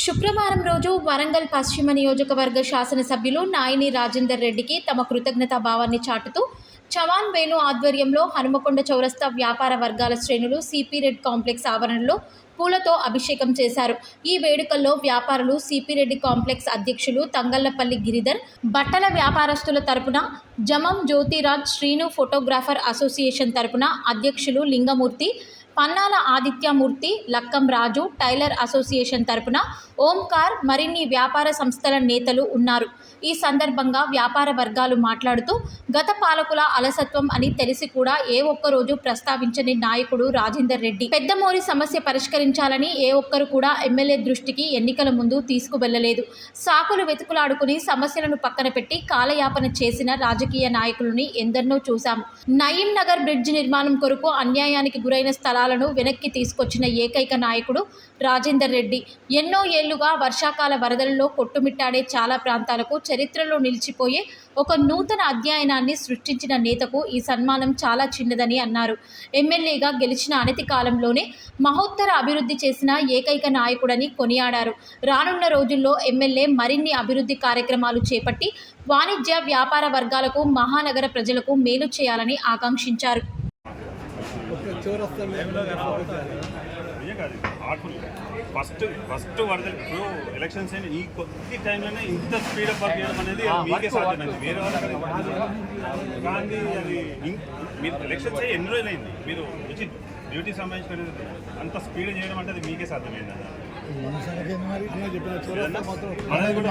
శుక్రవారం రోజు వరంగల్ పశ్చిమ నియోజకవర్గ శాసనసభ్యులు నాయిని రాజేందర్ రెడ్డికి తమ కృతజ్ఞతా భావాన్ని చాటుతూ చవాన్ వేణు ఆధ్వర్యంలో హనుమకొండ చౌరస్తా వ్యాపార వర్గాల శ్రేణులు సిపి రెడ్ కాంప్లెక్స్ ఆవరణలో పూలతో అభిషేకం చేశారు. ఈ వేడుకల్లో వ్యాపారులు సిపి రెడ్డి కాంప్లెక్స్ అధ్యక్షులు తంగళ్ళపల్లి గిరిధర్ బట్టల వ్యాపారస్తుల తరపున జమం జ్యోతిరాజ్ శ్రీను ఫోటోగ్రాఫర్ అసోసియేషన్ తరపున అధ్యక్షులు లింగమూర్తి పన్నాల ఆదిత్యమూర్తి లక్కం రాజు టైలర్ అసోసియేషన్ తరపున ఓంకార్ మరిన్ని వ్యాపార సంస్థల నేతలు ఉన్నారు. ఈ సందర్భంగా వ్యాపార వర్గాలు మాట్లాడుతూ గత పాలకుల అలసత్వం అని తెలిసి కూడా ఏ ఒక్కరోజు ప్రస్తావించని నాయకుడు రాజేందర్ రెడ్డి. పెద్దమోరి సమస్య పరిష్కరించాలని ఏ ఒక్కరు కూడా ఎమ్మెల్యే దృష్టికి ఎన్నికల ముందు తీసుకువెళ్ళలేదు. సాకులు వెతుకులాడుకుని సమస్యలను పక్కన పెట్టి కాలయాపన చేసిన రాజకీయ నాయకులని ఎందరినో చూశాము. నయీం నగర్ బ్రిడ్జ్ నిర్మాణం కొరకు అన్యాయానికి గురైన స్థలాలను వెనక్కి తీసుకొచ్చిన ఏకైక నాయకుడు రాజేందర్ రెడ్డి. ఎన్నో ఏళ్ళుగా వర్షాకాల వరదలలో కొట్టుమిట్టాడే చాలా ప్రాంతాలకు చరిత్రలో నిలిచిపోయే ఒక నూతన అధ్యయనాన్ని సృష్టించిన నేతకు ఈ సన్మానం చాలా చిన్నదని అన్నారు. ఎమ్మెల్యేగా గెలిచిన అనతి కాలంలోనే మహోత్తర అభివృద్ధి చేసిన ఏకైక నాయకుడని కొనియాడారు. రానున్న రోజుల్లో ఎమ్మెల్యే మరిన్ని అభివృద్ధి కార్యక్రమాలు చేపట్టి వాణిజ్య వ్యాపార వర్గాలకు మహానగర ప్రజలకు మేలు చేయాలని ఆకాంక్షించారు ఒక చౌరస్తా నిజం కాదు ఆర్ట్ఫుల్ ఫస్ట్ ఫస్ట్ వరదలు ఇప్పుడు ఎలక్షన్స్ అయిన ఈ కొద్ది టైంలోనే ఇంత స్పీడ్ అప్ చేయడం అనేది మీకే సాధ్యమైంది. వేరే వాళ్ళకి కానీ అది మీరు ఎలక్షన్స్ అయ్యి ఎన్ని రోజులు అయింది మీరు వచ్చి డ్యూటీ సంబంధించిన అంత స్పీడ్ చేయడం అంటే అది మీకే సాధ్యమైంది? చెప్పిన మనది కూడా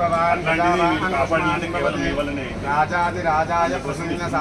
ఈ బ్రిడ్జ్ ఒకటి.